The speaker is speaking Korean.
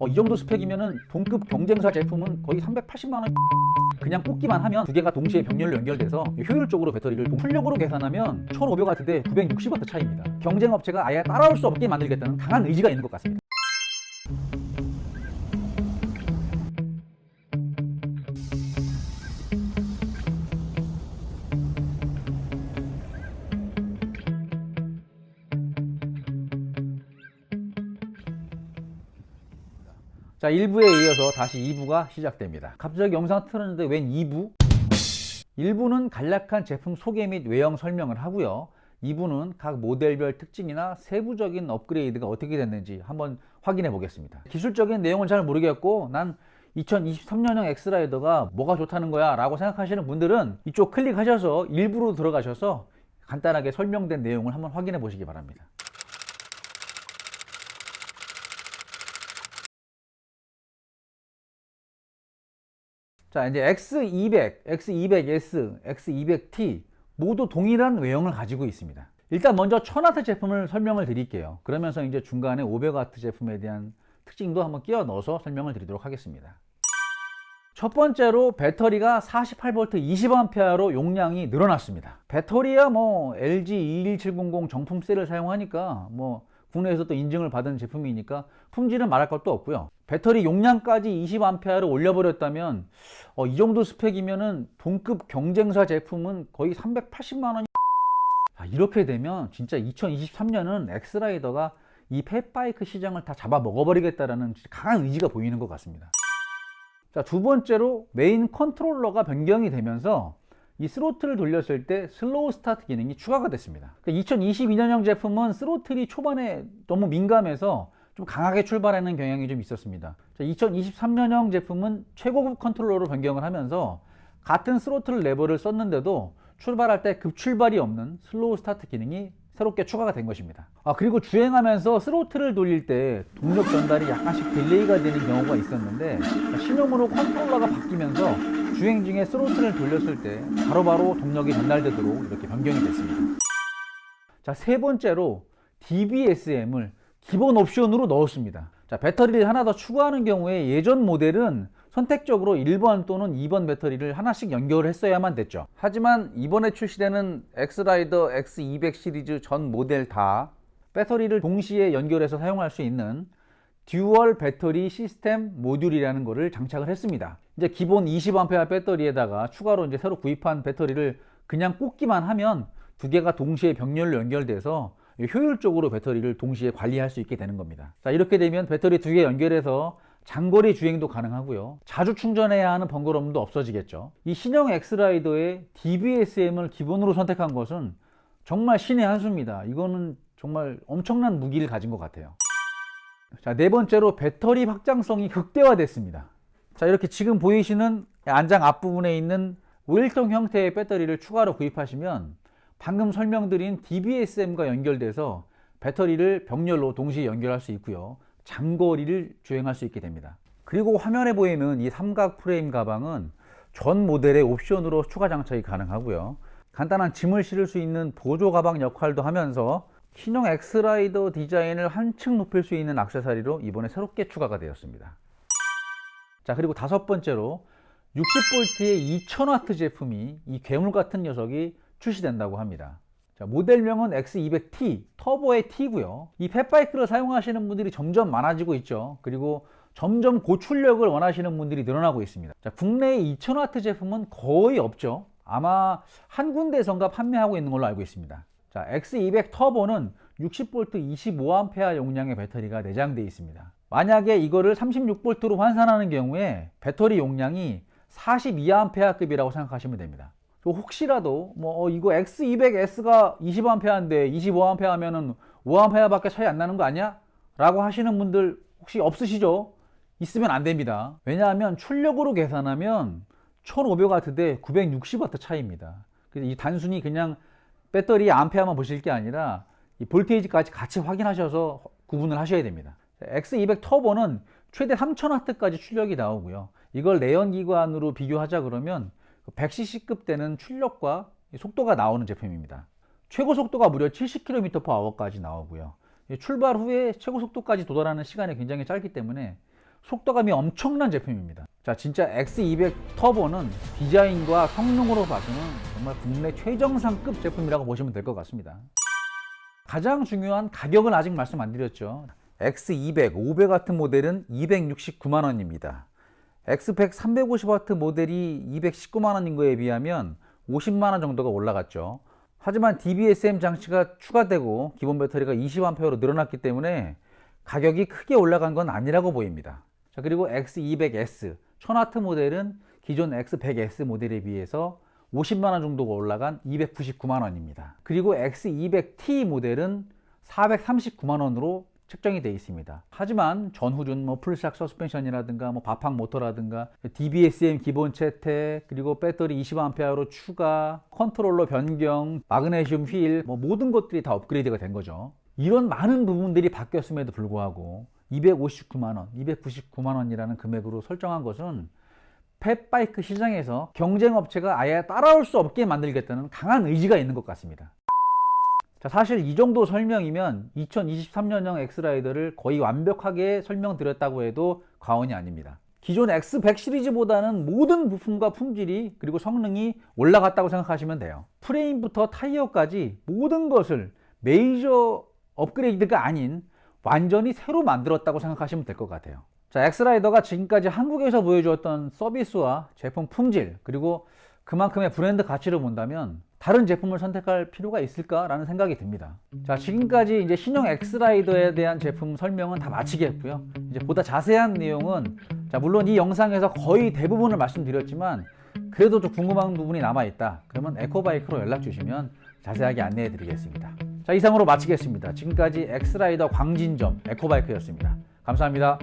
어, 이 정도 스펙이면은 동급 경쟁사 제품은 거의 380만 원 그냥 꽂기만 하면 두 개가 동시에 병렬로 연결돼서 효율적으로 배터리를 출력으로 계산하면 1500W 대 960W 차이입니다. 경쟁 업체가 아예 따라올 수 없게 만들겠다는 강한 의지가 있는 것 같습니다. 자, 1부에 이어서 다시 2부가 시작됩니다. 갑자기 영상 틀었는데 웬 2부? 1부는 간략한 제품 소개 및 외형 설명을 하고요. 2부는 각 모델별 특징이나 세부적인 업그레이드가 어떻게 됐는지 한번 확인해 보겠습니다. 기술적인 내용은 잘 모르겠고 난 2023년형 엑스라이더가 뭐가 좋다는 거야 라고 생각하시는 분들은 이쪽 클릭하셔서 일부로 들어가셔서 간단하게 설명된 내용을 한번 확인해 보시기 바랍니다. 자, 이제 X200, X200S, X200T 모두 동일한 외형을 가지고 있습니다. 일단 먼저 1000W 제품을 설명을 드릴게요. 그러면서 이제 중간에 500W 제품에 대한 특징도 한번 끼워 넣어서 설명을 드리도록 하겠습니다. 첫 번째로 배터리가 48V 20A로 용량이 늘어났습니다. 배터리야 뭐 LG 21700 정품 셀을 사용하니까 뭐 국내에서 또 인증을 받은 제품이니까 품질은 말할 것도 없고요. 배터리 용량까지 20A로 올려버렸다면 어, 이 정도 스펙이면은 동급 경쟁사 제품은 거의 380만 원이 아, 이렇게 되면 진짜 2023년은 엑스라이더가 이 펫바이크 시장을 다 잡아 먹어버리겠다라는 강한 의지가 보이는 것 같습니다. 자, 두 번째로 메인 컨트롤러가 변경이 되면서 이 스로틀을 돌렸을 때 슬로우 스타트 기능이 추가가 됐습니다. 2022년형 제품은 스로틀이 초반에 너무 민감해서 좀 강하게 출발하는 경향이 좀 있었습니다. 2023년형 제품은 최고급 컨트롤러로 변경을 하면서 같은 스로틀 레버를 썼는데도 출발할 때 급출발이 없는 슬로우 스타트 기능이 새롭게 추가가 된 것입니다. 아, 그리고 주행하면서 스로틀을 돌릴 때 동력 전달이 약간씩 딜레이가 되는 경우가 있었는데 신형으로 컨트롤러가 바뀌면서 주행 중에 스로틀을 돌렸을 때 바로바로 동력이 전달되도록 이렇게 변경이 됐습니다. 자, 세 번째로 DBSM을 기본 옵션으로 넣었습니다. 자, 배터리를 하나 더 추가하는 경우에 예전 모델은 선택적으로 1번 또는 2번 배터리를 하나씩 연결을 했어야만 됐죠. 하지만 이번에 출시되는 엑스라이더 X200 시리즈 전 모델 다 배터리를 동시에 연결해서 사용할 수 있는 듀얼 배터리 시스템 모듈이라는 것을 장착을 했습니다. 이제 기본 20A 배터리에다가 추가로 이제 새로 구입한 배터리를 그냥 꽂기만 하면 두 개가 동시에 병렬로 연결돼서 효율적으로 배터리를 동시에 관리할 수 있게 되는 겁니다. 자, 이렇게 되면 배터리 두 개 연결해서 장거리 주행도 가능하고요. 자주 충전해야 하는 번거로움도 없어지겠죠. 이 신형 엑스라이더의 DBSM을 기본으로 선택한 것은 정말 신의 한 수입니다. 이거는 정말 엄청난 무기를 가진 것 같아요. 자, 네 번째로 배터리 확장성이 극대화됐습니다. 자, 이렇게 지금 보이시는 안장 앞부분에 있는 오일통 형태의 배터리를 추가로 구입하시면 방금 설명드린 DBSM과 연결돼서 배터리를 병렬로 동시에 연결할 수 있고요. 장거리를 주행할 수 있게 됩니다. 그리고 화면에 보이는 이 삼각 프레임 가방은 전 모델의 옵션으로 추가 장착이 가능하고요. 간단한 짐을 실을 수 있는 보조 가방 역할도 하면서 신형 엑스라이더 디자인을 한층 높일 수 있는 액세서리로 이번에 새롭게 추가가 되었습니다. 자, 그리고 다섯 번째로 60V의 2000W 제품이 이 괴물 같은 녀석이 출시된다고 합니다. 자, 모델명은 X200T, 터보의 T고요. 이 펫바이크를 사용하시는 분들이 점점 많아지고 있죠. 그리고 점점 고출력을 원하시는 분들이 늘어나고 있습니다. 자, 국내에 2000W 제품은 거의 없죠. 아마 한 군데선가 판매하고 있는 걸로 알고 있습니다. 자, X200 터보는 60V 25A 용량의 배터리가 내장되어 있습니다. 만약에 이거를 36V로 환산하는 경우에 배터리 용량이 42A급이라고 생각하시면 됩니다. 혹시라도 뭐 어, 이거 X200S가 20A인데 25A 하면은 5A밖에 차이 안 나는 거 아니야? 라고 하시는 분들 혹시 없으시죠? 있으면 안 됩니다. 왜냐하면 출력으로 계산하면 1500W 대 960W 차이입니다. 이 단순히 그냥 배터리 암페어만 보실 게 아니라 이 볼테이지까지 같이 확인하셔서 구분을 하셔야 됩니다. X200 터보는 최대 3000W까지 출력이 나오고요. 이걸 내연기관으로 비교하자 그러면 100cc급 되는 출력과 속도가 나오는 제품입니다. 최고 속도가 무려 70km/h까지 나오고요. 출발 후에 최고 속도까지 도달하는 시간이 굉장히 짧기 때문에 속도감이 엄청난 제품입니다. 자, 진짜 X200 터보는 디자인과 성능으로 봐서는 정말 국내 최정상급 제품이라고 보시면 될 것 같습니다. 가장 중요한 가격은 아직 말씀 안 드렸죠. X200, 500 같은 모델은 269만 원입니다. X100 350W 모델이 219만 원인 거에 비하면 50만 원 정도가 올라갔죠. 하지만 DBSM 장치가 추가되고 기본 배터리가 20A로 늘어났기 때문에 가격이 크게 올라간 건 아니라고 보입니다. 자, 그리고 X200S 1000W 모델은 기존 X100S 모델에 비해서 50만 원 정도가 올라간 299만 원입니다. 그리고 X200T 모델은 439만 원으로 책정이 되어 있습니다. 하지만 전후륜 뭐 풀샥 서스펜션이라든가 뭐 바팡 모터라든가 DBSM 기본 채택 그리고 배터리 20A로 추가 컨트롤러 변경 마그네슘 휠 뭐 모든 것들이 다 업그레이드가 된 거죠. 이런 많은 부분들이 바뀌었음에도 불구하고 259만 원, 299만 원이라는 금액으로 설정한 것은 펫바이크 시장에서 경쟁 업체가 아예 따라올 수 없게 만들겠다는 강한 의지가 있는 것 같습니다. 자, 사실 이 정도 설명이면 2023년형 엑스라이더를 거의 완벽하게 설명드렸다고 해도 과언이 아닙니다. 기존 X100 시리즈보다는 모든 부품과 품질이 그리고 성능이 올라갔다고 생각하시면 돼요. 프레임부터 타이어까지 모든 것을 메이저 업그레이드가 아닌 완전히 새로 만들었다고 생각하시면 될 것 같아요. 자, 엑스라이더가 지금까지 한국에서 보여주었던 서비스와 제품 품질 그리고 그만큼의 브랜드 가치를 본다면 다른 제품을 선택할 필요가 있을까라는 생각이 듭니다. 자, 지금까지 이제 신형 엑스라이더에 대한 제품 설명은 다 마치겠고요. 이제 보다 자세한 내용은 자, 물론 이 영상에서 거의 대부분을 말씀드렸지만 그래도 좀 궁금한 부분이 남아 있다. 그러면 에코바이크로 연락 주시면 자세하게 안내해 드리겠습니다. 자, 이상으로 마치겠습니다. 지금까지 엑스라이더 광진점 에코바이크였습니다. 감사합니다.